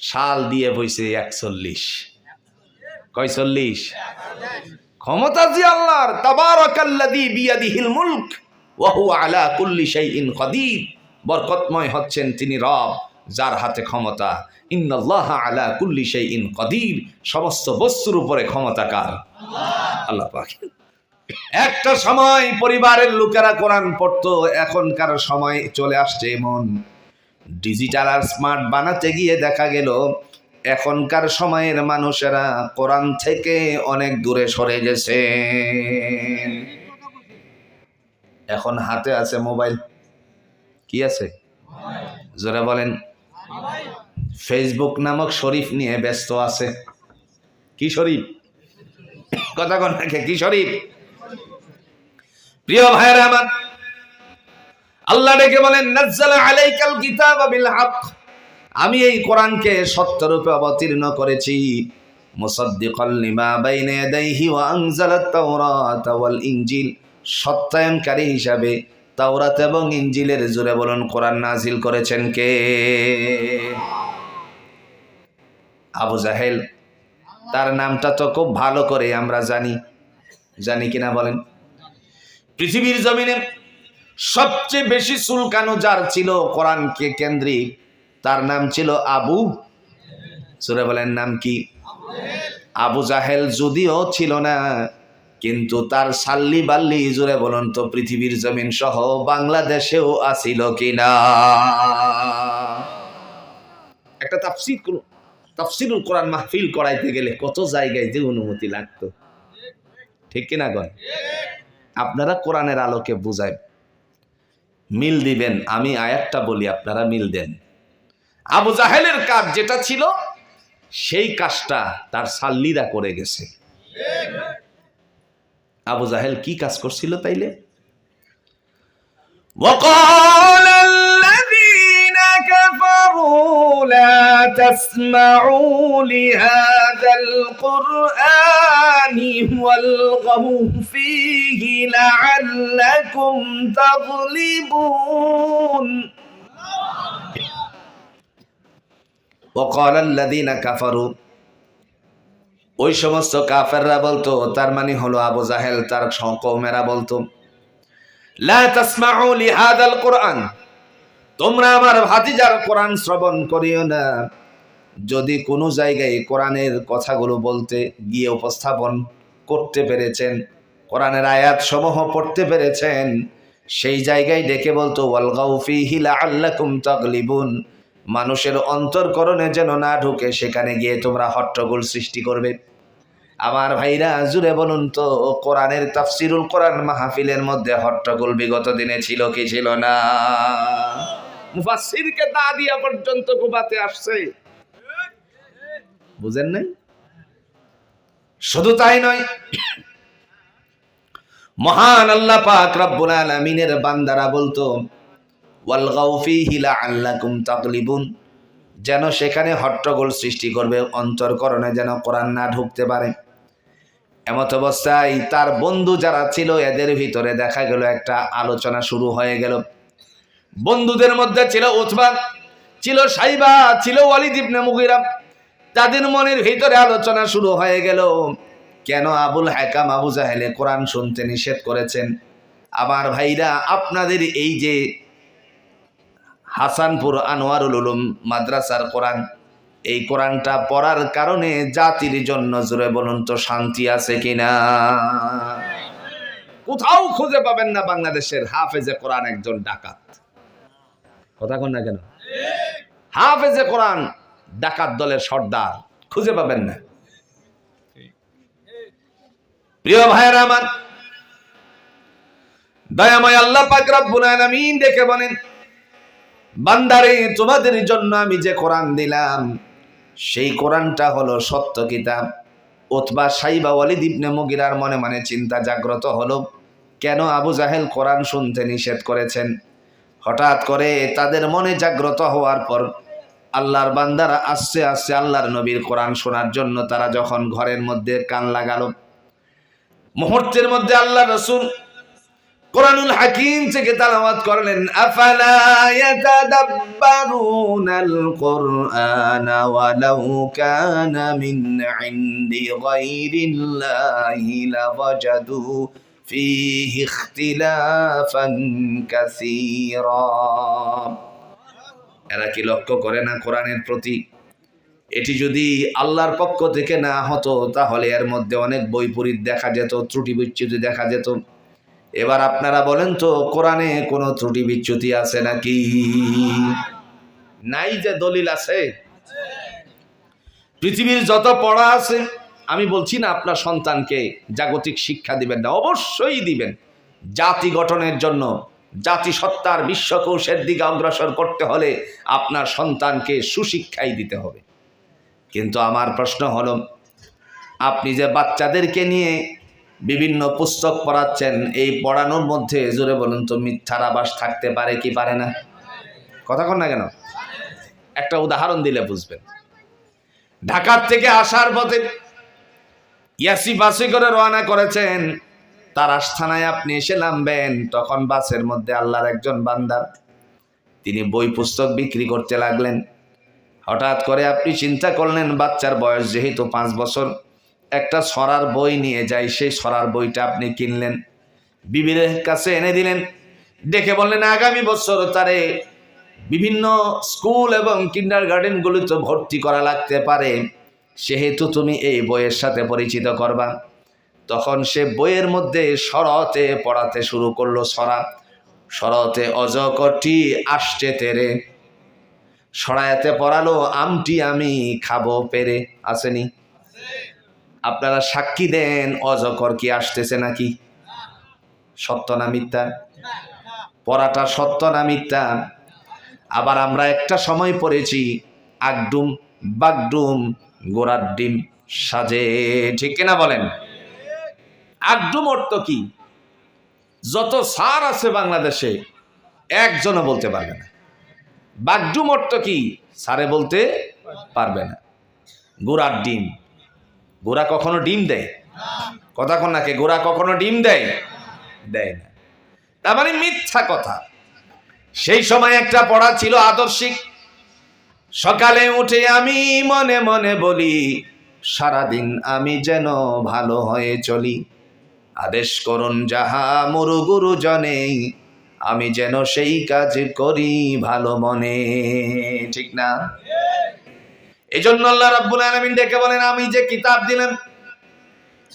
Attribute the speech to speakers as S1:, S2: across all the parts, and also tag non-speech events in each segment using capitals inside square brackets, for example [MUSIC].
S1: সাল দিয়ে বইছে একচল্লিশ। কয় চল্লিশ? ক্ষমতা জি আল্লাহর, তাবারাকাল্লাযী বিয়াদিহিল মুলক ওয়া হুয়া আলা কুল্লি শাইইন কাদির। বরকতময় হচ্ছেন তিনি রব, যার হাতে ক্ষমতা। ইন্নাল্লাহ আলা কুল্লি শাইইন কাদির। সমস্ত বস্তুর উপরে ক্ষমতা কার? আল্লাহ পাক। একটা সময় পরিবারের লোকেরা কোরআন পড়তো, এখনকার সময় চলে আসছে এমন। ডিজিটাল আর স্মার্ট বানাতে গিয়ে দেখা গেল, এখনকার সময়ের মানুষেরা কোরআন থেকে অনেক দূরে সরে গেছে। এখন হাতে আছে মোবাইল। কি আছে? জোরে বলেন। ফেসবুক নামক শরীফ নিয়ে ব্যস্ত আছে। কি শরীফ? কথা কন কি? শরীফ? প্রিয় ভাইরা আমার আল্লাহ ডেকে বলেন, নাজ্জালা আলাইকাল কিতাবা বিল হক। আমি এই কোরআনকে সত্যরূপে অবতীর্ণ করেছি। মুসাদ্দিকাল লিমা বাইনা ইয়াদাইহি ওয়া আনজালাত তাওরাতা ওয়াল ইনজিল। সত্যায়নকারী হিসাবে তাওরাত এবং ইনজিলের জোরে বলুন, কোরআন নাজিল করেছেন কে? আবু জাহেল, তার নামটা তো খুব ভালো করে আমরা জানি। জানি কিনা বলেন? পৃথিবীর জমিনে সবচেয়ে বেশি চুলকানো যার ছিল কোরআনকে কেন্দ্রিক, তার নাম ছিল আবু। সুরে বলেন, নাম কি? আবু জাহেল যদিও ছিল না, কিন্তু তার সাল্লি বাল্লি জুড়ে বলুন তো, পৃথিবীর জমিন সহ বাংলাদেশেও আসিল কিনা? একটা তাফসির করুন তাফসিরুল কোরআন মাহফিল করাইতে গেলে কত জায়গায় যে অনুমতি লাগতো? ঠিক কিনা গন আপনারা কোরআনের আলোকে বুঝায়। মিল দিবেন আমি আয়াতটা বলি আপনারা মিল দেন আবু জাহেলের কাজ যেটা ছিল সেই কাজটা তার সাল্লিরা করে গেছে আবু জাহেল কি কাজ করছিল তাইলে وقال الذين كفروا لا تسمعوا لهذا القرآن والغوا فيه لعلكم تغلبون وقال الذين كفروا ওই সমস্ত কাফেররা বলতো তার মানে হলো আবু জাহেল তার কৌমেরা বলতো লা তাসমাউ লিহাদাল কোরআন তোমরা আমার ভাতিজার কোরআন শ্রবণ করিও না যদি কোনো জায়গায় কোরআনের কথাগুলো বলতে গিয়ে উপস্থাপন করতে পেরেছেন, কোরআনের আয়াত সমূহ পড়তে পেরেছেন, সেই জায়গায় ডেকে বলতো, ওয়ালগাউ ফিহি লাআল্লাকুম তাগলিবুন। মানুষের অন্তরকরণে যেন না ঢুকে, সেখানে গিয়ে তোমরা হট্টগোল সৃষ্টি করবে। আমার ভাইরা, জুড়ে বলুন তো, কোরআনের তাফসিরুল কোরআন মাহফিলের মধ্যে হট্টগোল বিগত দিনে ছিল কি ছিল না? মুফাসিরকে দা দিয়া পর্যন্ত কুবাতে আসছে। বুঝেন নাই? শুধু তাই নয়, মহান আল্লাহ পাক রব্বুল আলামিনের বান্দারা বলতো ওয়ালগাউ ফীহি লাআল্লাকুম তাগলিবুন যেন সেখানে হট্টগোল সৃষ্টি করবে, অন্তরকরণে যেন কোরআন না ঢুকতে পারে। এমত অবস্থায় তার বন্ধু যারা ছিল, এদের ভিতরে দেখা গেল একটা আলোচনা শুরু হয়ে গেল। বন্ধুদের মধ্যে ছিল উথমান ছিল সাইবা, ছিল ওয়ালিদ ইবনে মুগিরা। তাদের মনের ভিতরে আলোচনা শুরু হয়ে গেল। কেন আবুল হাকাম আবু জাহেলে কোরআন শুনতে নিষেধ করেছেন? আমার ভাইরা, আপনাদের এই যে হাসানপুর আনোয়ারুল উলুম মাদ্রাসার কোরআন, এই কোরআনটা পড়ার কারণে জাতির জন্য জুড়ে বলুন তো শান্তি আছে কিনা? কোথাও খুঁজে পাবেন না বাংলাদেশের হাফেজে কোরআন একজন ডাকাত। কথা কন না কেন? হাফেজে কোরআন ডাকাত দলের সর্দার। খুঁজে পাবেন না। প্রিয় ভাইয়ের আমার দয়াময় আল্লাহ পাক রব্বুল আলামিন দেখে বলেন বান্দারে তোমাদের জন্য আমি যে কোরআন দিলাম সেই কোরআনটা হলো সত্য কিতাব। ওতবা সাইবা ওয়ালিদ ইবনে মুগিরার মনে মনে চিন্তা জাগ্রত হলো কেন আবু জাহেল কোরআন শুনতে নিষেধ করেছেন? হঠাৎ করে তাদের মনে জাগ্রত হওয়ার পর আল্লাহর বান্দারা আসছে আসছে আল্লাহর নবীর কোরআন শোনার জন্য। তারা যখন ঘরের মধ্যে কান লাগালো, মুহূর্তের মধ্যে আল্লাহ রসুল কোরআনুল হাকিম থেকে তালাওয়াত করলেন, আফালা ইয়াতাদাব্বারুনাল ইখতিলাফান কাসীরা। এরা কি লক্ষ্য করে না কোরআনের প্রতি? এটি যদি আল্লাহর পক্ষ থেকে না হতো, তাহলে এর মধ্যে অনেক বৈপরীত দেখা যেত, ত্রুটি বিচ্যুতি দেখা যেত। এবার আপনারা বলেন তো, কোরআনে কোনো ত্রুটি বিচ্যুতি আছে নাকি? নাই যে দলিল আছে। পৃথিবীর যত পড়া আছে, আমি বলছি না আপনার সন্তানকে জাগতিক শিক্ষা দিবেন না, অবশ্যই দিবেন। জাতি গঠনের জন্য জাতি সত্তার বিশ্বকোষের দিকে অগ্রসর করতে হলে আপনার সন্তানকে সুশিক্ষাই দিতে হবে। কিন্তু আমার প্রশ্ন হল, আপনি যে বাচ্চাদেরকে নিয়ে বিভিন্ন পুস্তক পড়াচ্ছেন, এই পড়ানোর মধ্যে, জোরে বলুন তো, মিথ্যার আবাস থাকতে পারে কি পারে না? কথা কন না কেন? একটা উদাহরণ দিলে বুঝবেন। ঢাকার থেকে আসার পথে ইয়াসি বাসি করে রওনা করেছেন তার আস্থানায় আপনি এসে নামবেন। তখন বাসের মধ্যে আল্লাহর একজন বান্দার তিনি বই পুস্তক বিক্রি করতে লাগলেন। হঠাৎ করে আপনি চিন্তা করলেন, বাচ্চার বয়স যেহেতু পাঁচ বছর, একটা সরার বই নিয়ে যাই, সেই সরার বইটা আপনি কিনলেন। বিবির কাছে এনে দিলেন, দেখে বললেন, আগামী বছর তারে বিভিন্ন স্কুল এবং কিন্ডার গার্ডেনগুলিতে ভর্তি করা লাগতে পারে। সেহেতু তুমি এই বইয়ের সাথে পরিচিত করবা। তখন সে বইয়ের মধ্যে শরতে পড়াতে শুরু করল সরা। শরতে অজকটি আসছে তেরে। সরায়াতে পড়ালো, আমটি আমি খাব পেরে। আসেনি। আপনারা সাক্ষী দেন অজকর কি আসতেছে নাকি? সত্য না মিথ্যা? পড়াটা সত্য না মিথ্যা? আবার আমরা একটা সময় পড়েছি, আগডুম বাগডুম গোড়ার ডিম সাজে। ঠিক কিনা বলেন? আগডুম অর্থ কি? যত সার আছে বাংলাদেশে, একজনও বলতে পারবে না। বাগডুম অর্থ কি? সারে বলতে পারবে না। গোড়ার ডিম। গোড়া কখনো ডিম দেয়? কথা কন নাকি গোড়া কখনো ডিম দেয়? দেয় না। তার মানে মিথ্যা কথা। সেই সময় একটা পড়া ছিল আদর্শিক। সকালে উঠে আমি মনে মনে বলি, সারাদিন আমি যেন ভালো হয়ে চলি। আদেশ করুন যাহা মুরু গুরু জনে আমি যেন সেই কাজ করি ভালো মনে। ঠিক না? এই জন্য আল্লাহ রাব্বুল আলামিন ডেকে বলেন, আমি যে কিতাব দিলাম,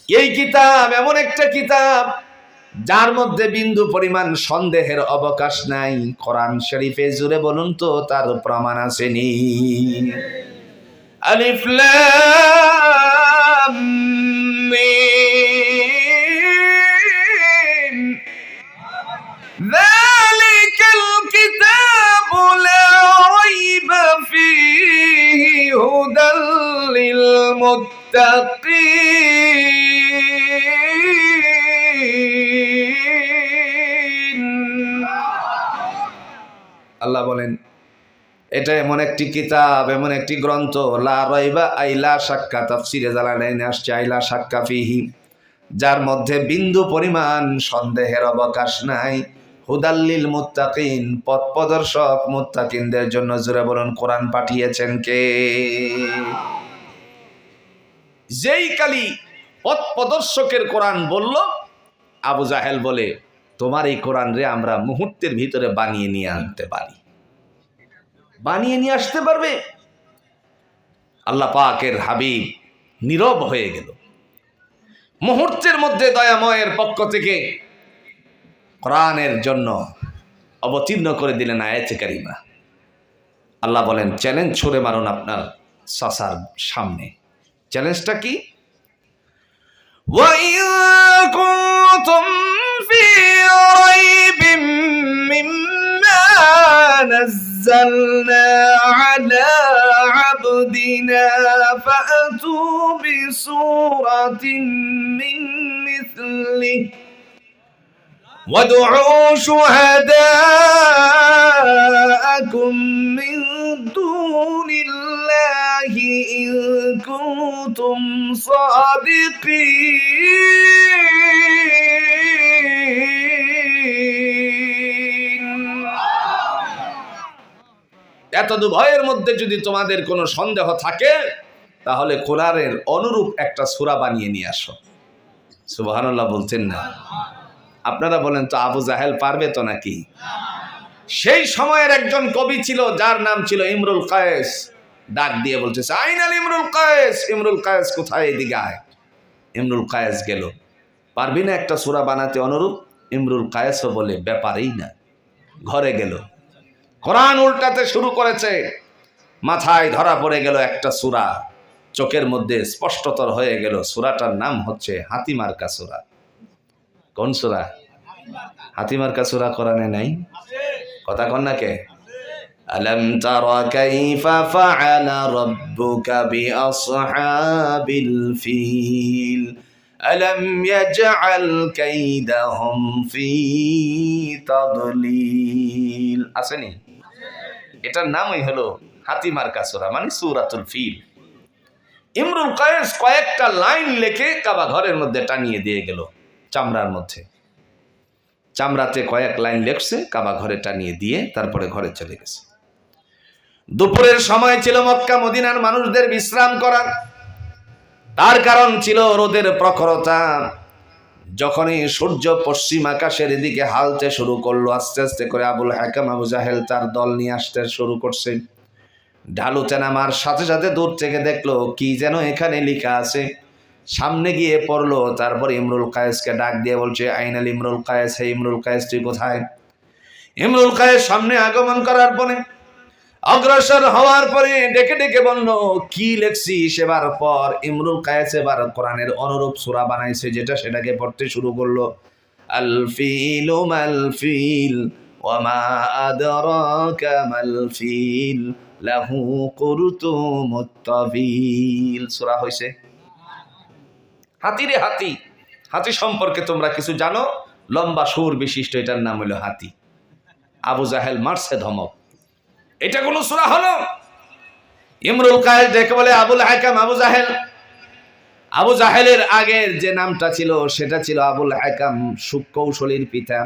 S1: এই কিতাব এমন একটা কিতাব যার মধ্যে বিন্দু পরিমাণ সন্দেহের অবকাশ নাই। কোরআন শরীফে জুড়ে বলুন তো, তার প্রমাণ আসেনি আলিফ লাম আল্লাহ বলেন, এটা এমন একটি কিতাব, এমন একটি গ্রন্থ, লা রয়বা আইলা সাক্ষা তাফসিরে জালালাইনে আসছে আইলা সাক্ষা ফিহি, যার মধ্যে বিন্দু পরিমাণ সন্দেহের অবকাশ নাই। হুদাল্লিল মুত্তাকিন, পথ প্রদর্শক মুত্তাকিনদের জন্য জুড়ে বলুন, কোরআন পাঠিয়েছেন কে? যেই কালি পথ প্রদর্শকের কোরআন বলল, আবু জাহেল বলে, তোমার এই কোরআন রে আমরা মুহূর্তের ভিতরে বানিয়ে নিয়ে আনতে পারি। বানিয়ে নিয়ে আসতে পারবে? আল্লাহ পাকের হাবিব নীরব হয়ে গেল। মুহূর্তের মধ্যে দয়াময়ের পক্ষ থেকে কোরআনের জন্য অবতীর্ণ করে দিলেন আয়াতে কারিমা। আল্লাহ বলেন, চ্যালেঞ্জ ছড়ে মারুন আপনার সাসার সামনে। চ্যালেঞ্জটা কি وَإِن كُنتُمْ فِي رَيْبٍ مِّمَّا نَزَّلْنَا عَلَىٰ عَبْدِنَا فَأْتُوا بِسُورَةٍ مِّن مِّثْلِهِ [LAUGHS] وادعوا شهداءكم من دون কুন্তুম صادقين. এত ভয়ের মধ্যে যদি তোমাদের কোনো সন্দেহ থাকে, তাহলে কোরআনের অনুরূপ একটা সুরা বানিয়ে নিয়ে আসো। সুবাহান্লাহ বলছেন না। আপনারা বলেন, তো আবু জাহেল পারবে তো নাকি? সেই সময়ের একজন কবি ছিল, যার নাম ছিল ইমরুল কায়েস। ডাক দিয়ে বলতেছে আইনাল ইমরুল কায়েস ইমরুল কায়েস কোথায় এদিকে আয়? ইমরুল কায়েস গেল, পারবি না একটা সূরা বানাতে অনুরূপ? ইমরুল কায়েসও বলে, ব্যাপারেই না। ঘরে গেল, কোরআন উল্টাতে শুরু করেছে, মাথায় ধরা পড়ে গেল একটা সূরা, চোখের মধ্যে স্পষ্টতর হয়ে গেল, সূরাটার নাম হচ্ছে হাতিমার্কা সূরা। কোন সূরা? হাতিমার্কা সূরা কোরআনে নাই? কথা কন না কে? ألم تر كيف فعل ربك بأصحاب الفيل ألم يجعل كيدهم في تضليل আসেনি এটার নামই হলো হাতিমার কাসুরা মানে সুরাতুল ফিল ইমরুল কয়েস কয়েকটা লাইন লেখে কাবা ঘরের মধ্যে টানিয়ে দিয়ে গেল চামড়ার মধ্যে চামড়াতে কয়েক লাইন লেখছে কাবা ঘরে টানিয়ে দিয়ে তারপরে ঘরে চলে গেছে দুপুরের সময় ছিল মক্কা, মদিনার মানুষদের বিশ্রাম করার। তার কারণ ছিল রোদের প্রখরতা। যখনই সূর্য পশ্চিম আকাশের দিকে হালতে শুরু করল, আস্তে আস্তে করে আবুল হাকাম, আবু জাহেল তার দল নিয়ে আসতে শুরু করছে। ঢালুতে নামার সাথে সাথে দূর থেকে দেখল, কি যেন এখানে লেখা আছে। সামনে গিয়ে পড়ল, তারপর ইমরুল কায়েসকে ডাক দিয়ে বলছে, আইনাল ইমরুল কায়েস, হে ইমরুল কায়েস, তুই কোথায়? ইমরুল কায়েস সামনে আগমন করার পরে অগ্রসর হওয়ার পরে ডেকে ডেকে বলল, কি লেখছি সেবার পর? ইমরুল কায়েস এবার কোরআনের অনুরূপ সূরা বানাইছে, যেটা সেটাকে পড়তে শুরু করল। আল ফিল মাল ফিল ওয়ামা আদরাকা মাল ফিল, লাহু কুরতুমুত তাবিল। সূরা হইছে? হাতি হাতি হাতি সম্পর্কে তোমরা কিছু জানো? লম্বা সুর বিশিষ্ট, এটার নাম হলো হাতি। আবু জাহেল মারছে ধমক। এটা কোন সূরা হলো? ইমরুল কায়েস ডেকে বলে, আবুল হাকাম আবু জাহেল। আবু জাহেলের আগের যে নামটা ছিল, সেটা ছিল আবুল হাকাম সুকৌশলীর পিতা।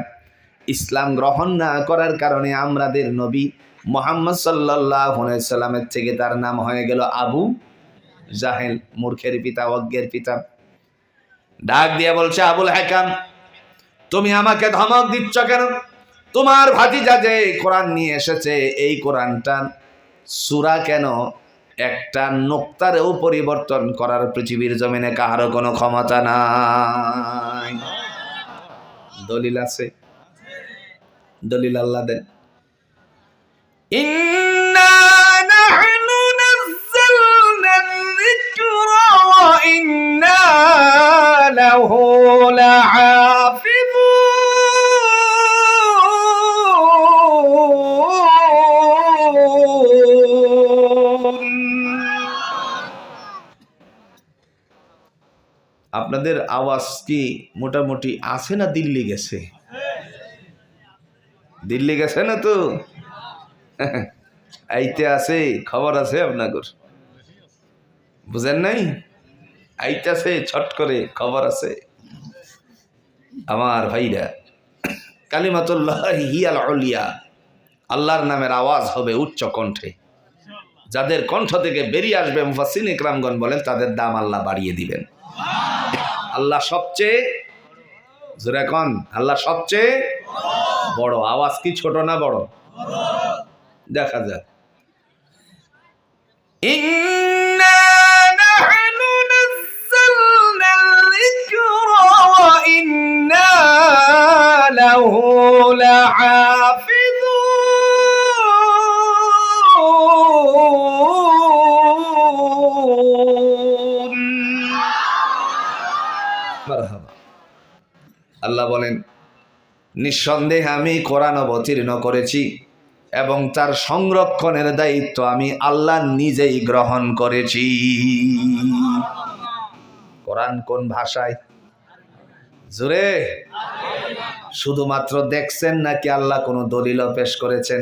S1: ইসলাম গ্রহণ না করার কারণে আমাদের নবী মোহাম্মদ সাল্লামের থেকে তার নাম হয়ে গেল আবু জাহেল, মূর্খের পিতা, অজ্ঞের পিতা। ডাক দিয়ে বলছে, আবুল হাকাম তুমি আমাকে ধমক দিচ্ছ কেন? তোমার ভাতিজা যে কোরআন নিয়ে এসেছে, এই কোরআনটা সুরা কেন একটা নোক্তারেও পরিবর্তন করার পৃথিবীর জমিনে কাহারও কোনো ক্ষমতা নাই? দলিল আছে? দলিল আল্লাহ দেন। আপনাদের আওয়াজ কি মোটামুটি আছে না দিল্লি গেছে? দিল্লি গেছে না তো? [LAUGHS] আইতে আছে, খবর আছে আপনাদের? বুঝেন নাই? আইতাছে ছট করে খবর আছে। আমার ভাইরা, [COUGHS] কালিমাতুল্লাহ হিয়াল অলিয়া আল্লাহর নামের আওয়াজ হবে উচ্চ কণ্ঠে। যাদের কণ্ঠ থেকে বেরিয়ে আসবে মুফাসিন ইকরামগণ বলেন, তাদের দাম আল্লাহ বাড়িয়ে দিবেন। আল্লাহ সবচেয়ে জোরে কন, আল্লাহ সবচেয়ে বড়। আওয়াজ কি ছোট না বড়? দেখা যাক। ইন্না লাহু আল্লাহ বলেন, নিঃসন্দেহে আমি কোরআন অবতীর্ণ করেছি এবং তার সংরক্ষণের দায়িত্ব আমি আল্লাহ নিজেই গ্রহণ করেছি। কোরআন কোন ভাষায়? জোরে। শুধুমাত্র দেখছেন নাকি আল্লাহ কোনো দলিল পেশ করেছেন?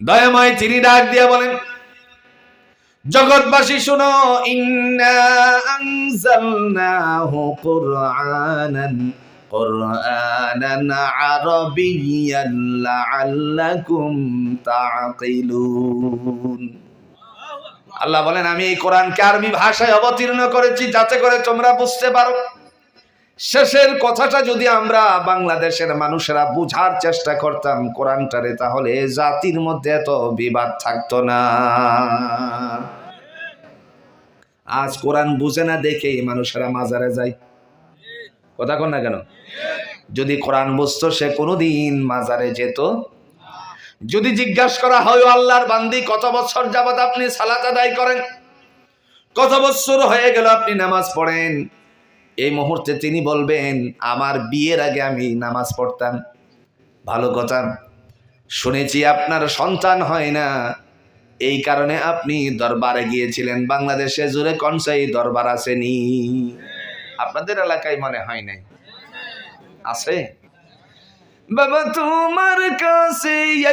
S1: দয়াময় তিনি ডাক দিয়া বলেন জগৎবাসী শুনো ইন্না আনজালনাহু কুরআনান قرآنا عربيا لعلكم تعقلون আল্লাহ বলেন আমি এই কোরআনকে আরবি ভাষায় অবতীর্ণ করেছি যাতে করে তোমরা বুঝতে পারো শেষের কথাটা যদি আমরা বাংলাদেশের মানুষেরা বুঝার চেষ্টা করতাম কোরআনটারে তাহলে জাতির মধ্যে এত বিবাদ থাকতো না আজ কোরআন বুঝে না দেখে মানুষেরা মাজারে যায়। কথা কন না কেন? যদি কোরআন বুঝতো, সে কোনোদিন মাজারে যেত। যদি জিজ্ঞাসা করা হয় আল্লাহর বান্দি, কত বছর যাবত আপনি সালাত আদায় করেন? কত বছর হয়ে গেল আপনি নামাজ পড়েন? এই মুহূর্তে তিনি বলবেন, আমার বিয়ের আগে আমি নামাজ পড়তাম। ভালো কথা। শুনেছি আপনার সন্তান হয় না। এই কারণে আপনি দরবারে গিয়েছিলেন। বাংলাদেশে জুড়ে কনসাই দরবার আসেনি। আপনাদের এলাকায় মনে হয় নাই? আছে? বাবা, তোমার কাছে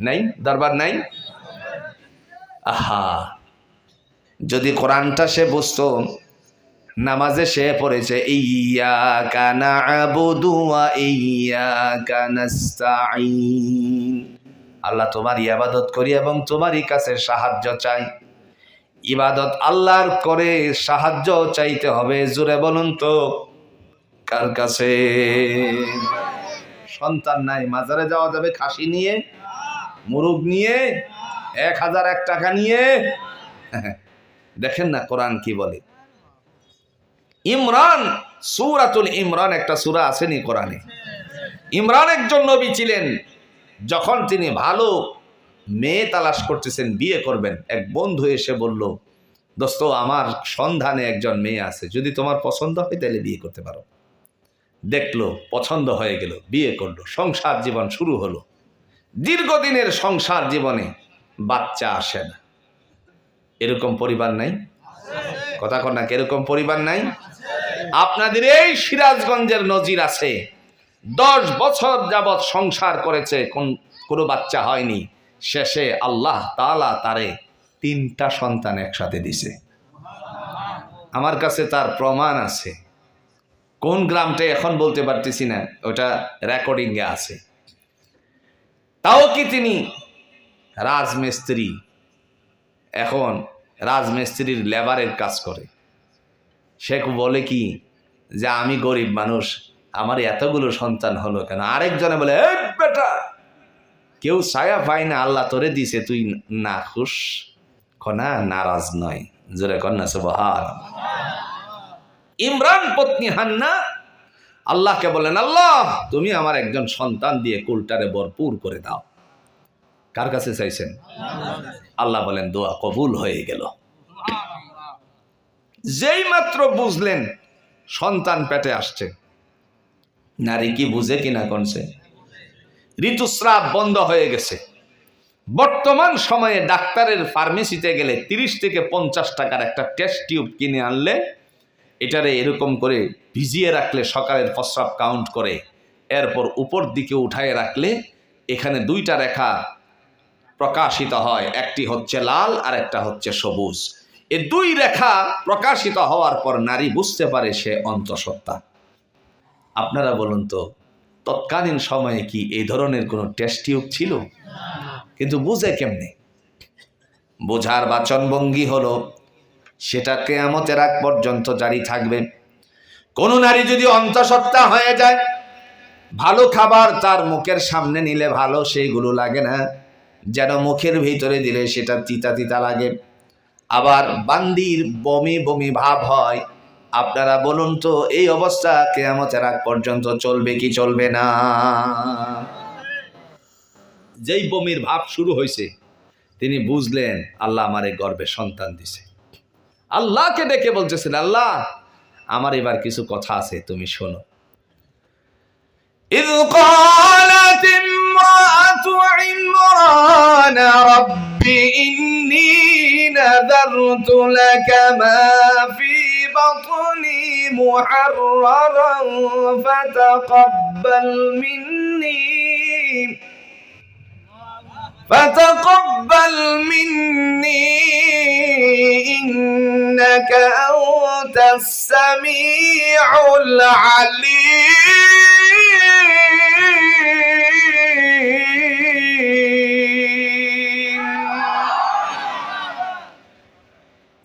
S1: নাই? দরবার নাই? আহা! যদি কোরআনটা সে বুঝতো, নামাজে সে পড়েছে ইয়া কানা আবুদু ইয়া কানাস্তাইন আল্লাহ তোমার ইবাদত করি এবং তোমারই কাছে সাহায্য চাই। ইবাদত আল্লাহর করে সাহায্য চাইতে হবে জুড়ে বলুন তো। কার কাছে? সন্তান নাই, মাজারে যাওয়া যাবে খাসি নিয়ে, মুরগ নিয়ে, এক হাজার এক টাকা নিয়ে। দেখেন না কোরআন কি বলে। ইমরান, সুরাতুল ইমরান একটা সুরা আসেনি কোরআনে। ইমরান একজন নবী ছিলেন। যখন তিনি ভালো মেয়ে তালাশ করতেছেন, বিয়ে করবেন, এক বন্ধু এসে বলল, দোস্ত, আমার সন্ধানে একজন মেয়ে আছে, যদি তোমার পছন্দ হয় তাহলে বিয়ে করতে পারো। দেখল, পছন্দ হয়ে গেল, বিয়ে করল, সংসার জীবন শুরু হলো। দীর্ঘদিনের সংসার জীবনে বাচ্চা আসে না। এরকম পরিবার নাই? কথা না এরকম পরিবার নাই? আপনাদের এই সিরাজগঞ্জের নজির আছে। দশ বছর যাবৎ সংসার করেছে, কোন, কোনো বাচ্চা হয়নি। শেষে আল্লাহ তালা তারে তিনটা সন্তান একসাথে দিছে। আমার কাছে তার প্রমাণ আছে। কোন গ্রামটা এখন বলতে পারতেছি না, ওটা রেকর্ডিংয়ে আছে। তাও কি তিনি রাজমিস্ত্রি, এখন রাজমিস্ত্রির লেবারের কাজ করে। সে বলে কি যে, আমি গরিব মানুষ আমার এতগুলো সন্তান হলো কেন? আরেকজনে বলে, "এই বেটা, কেউ ছায়া পায় না, আল্লাহ তোরে দিছে, তুই না খুশ কনা, নারাজ নয়। জোরে কন্যা সুবহান ইমরান পত্নী হান্না, আল্লাহকে বলেন, আল্লাহ, তুমি আমার একজন সন্তান দিয়ে কুলটারে ভরপুর করে দাও। কার কাছে চাইছেন? আল্লাহ বলেন, দোয়া কবুল হয়ে গেল। যেই মাত্র বুঝলেন সন্তান পেটে আসছে নারী কি বুঝে কিনা কোনছে ঋতুস্রাব বন্ধ হয়ে গেছে। বর্তমান সময়ে ডাক্তারের ফার্মেসিতে গেলে তিরিশ থেকে পঞ্চাশ টাকার একটা টেস্ট টিউব কিনে আনলে এটারে এরকম করে ভিজিয়ে রাখলে সকালের প্রস্রাব কাউন্ট করে, এরপর উপর দিকে উঠায় রাখলে এখানে দুইটা রেখা প্রকাশিত হয়, একটি হচ্ছে লাল আর একটা হচ্ছে সবুজ। এ দুই রেখা প্রকাশিত হওয়ার পর নারী বুঝতে পারে সে অন্তঃসত্ত্বা। আপনারা বলুন তো, তৎকালীন সময়ে কি এই ধরনের কোনো টেস্ট টিউব ছিল? কিন্তু বুঝে কেমনে? বোঝার বাচনভঙ্গি হলো, সেটা কেয়ামতের আগ পর্যন্ত জারি থাকবে। কোন নারী যদি অন্তঃসত্ত্বা হয়ে যায়, ভালো খাবার তার মুখের সামনে নিলে ভালো, সেইগুলো লাগে না। যেন মুখের ভিতরে দিলে সেটা তিতা তিতা লাগে। আবার বান্দির বমি বমি ভাব হয় আপনারা বলুন তো এই অবস্থা কেয়ামতের আগ পর্যন্ত চলবে কি চলবে না যেই বমির ভাব শুরু হয়েছে তিনি বুঝলেন আল্লাহ আমারে গর্বে সন্তান দিছে আল্লাহকে ডেকে বলতেছেন আল্লাহ আমার এবার কিছু কথা আছে তুমি শোনো إذ قالت امرأة عمران رب إني نذرت لك ما في بطني محررا فتقبل مني فتقبل مني إنك أنت السميع العليم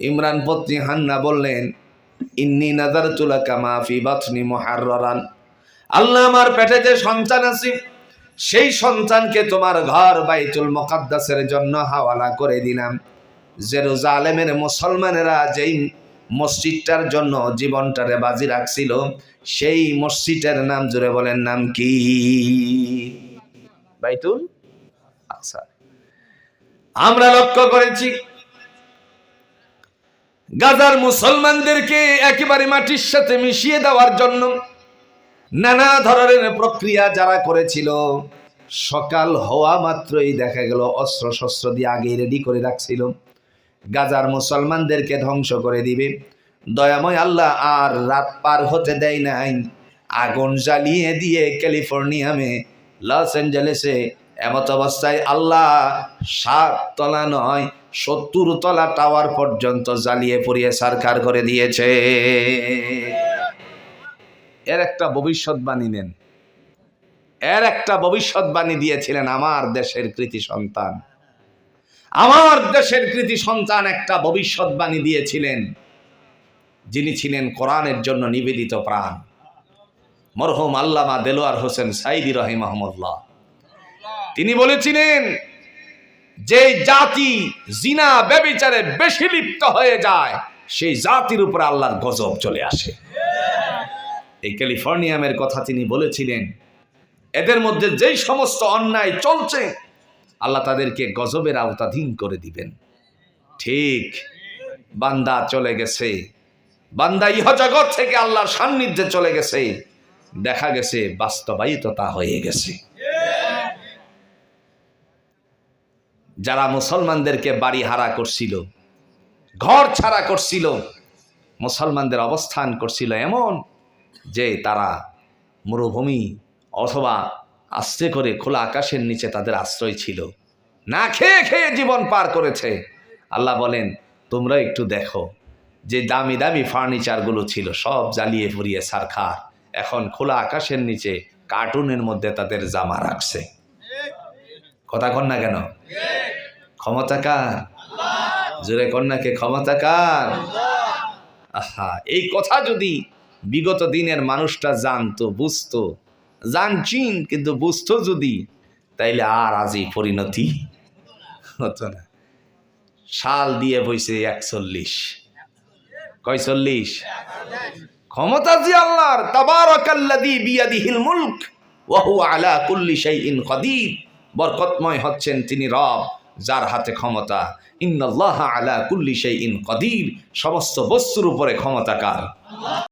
S1: ইমরান পত্নী হান্না বললেন ইন্নি নাজার তুলা কামা ফি বাতনি মুহাররান আল্লাহ আমার পেটে যে সন্তান আছে, সেই সন্তানকে তোমার ঘর বাইতুল মুকাদ্দাসের জন্য হাওয়ালা করে দিলাম। জেরুজালেমের মুসলমানেরা যেই মসজিদটার জন্য জীবনটারে বাজি রাখছিল, সেই মসজিদের নাম জুড়ে বলেন, নাম কি? বাইতুল আচ্ছা আমরা লক্ষ্য করেছি গাজার মুসলমানদেরকে একেবারে মাটির সাথে মিশিয়ে দেওয়ার জন্য নানা ধরনের প্রক্রিয়া যারা করেছিল, সকাল হওয়া মাত্রই দেখা গেল অস্ত্র শস্ত্র দিয়ে আগে রেডি করে রাখছিল। গাজার মুসলমানদেরকে ধ্বংস করে দিবে। দয়াময় আল্লাহ আর রাত পার হতে দেয় নাই। আগুন জ্বালিয়ে দিয়ে ক্যালিফোর্নিয়ামে, লস অ্যাঞ্জেলেসে, এমত অবস্থায় আল্লাহ সাত তলা নয় সত্তর তলা টাওয়ার পর্যন্ত জ্বালিয়ে পুড়িয়ে সারকার করে দিয়েছে। এর একটা ভবিষ্যৎবাণী নেন। এর একটা ভবিষ্যৎবাণী দিয়েছিলেন আমার দেশের কৃতি সন্তান। আমার দেশের কৃতি সন্তান একটা ভবিষ্যৎবাণী দিয়েছিলেন। যিনি ছিলেন কোরআনের জন্য নিবেদিত প্রাণ। মরহুম আল্লামা দেলোয়ার হোসেন সাইদি রহিমাহমুল্লাহ। তিনি বলেছিলেন যে জাতি জিনা, ব্যবিচারে বেশি লিপ্ত হয়ে যায়, সেই জাতির উপর আল্লাহর গজব চলে আসে। এই ক্যালিফোর্নিয়ামের কথা তিনি বলেছিলেন, এদের মধ্যে যেই সমস্ত অন্যায় চলছে, আল্লাহ তাদেরকে গজবের আওতাধীন করে দিবেন। ঠিক, বান্দা চলে গেছে। বান্দা ইহ জগৎ থেকে আল্লাহর সান্নিধ্যে চলে গেছে। দেখা গেছে বাস্তবায়িততা হয়ে গেছে। যারা মুসলমানদেরকে বাড়ি হারা করছিল, ঘর ছাড়া করছিল, মুসলমানদের অবস্থান করছিল এমন যে তারা মরুভূমি অথবা আস্তে করে খোলা আকাশের নিচে তাদের আশ্রয় ছিল। না খেয়ে খেয়ে জীবন পার করেছে। আল্লাহ বলেন, তোমরা একটু দেখো যে দামি দামি ফার্নিচারগুলো ছিল, সব জ্বালিয়ে পুড়িয়ে সারখার। এখন খোলা আকাশের নিচে কার্টুনের মধ্যে তাদের জামা রাখছে। কথা কন না কেন? ক্ষমতা কার জোরে কন্যাকে ক্ষমতা কার আহা, এই কথা যদি বিগত দিনের মানুষটা জানতো, বুঝতো জানছিন কিন্তু বুঝতো যদি, তাইলে আর আজই পরিণতি হতো না। সাল দিয়ে বইছে একচল্লিশ। কয়চল্লিশ? ক্ষমতা জি আল্লাহর, তাবারাকাল্লাযী বিয়াদিহিল মুলক, ওয়া হুয়া আলা কুল্লি শাইইন কাদির। বরকতময় হচ্ছেন তিনি রব। যার হাতে ক্ষমতা। ইন্নআল্লাহ আলা কুল্লি শাইইন কদির। সমস্ত বস্তুর উপরে ক্ষমতা কার?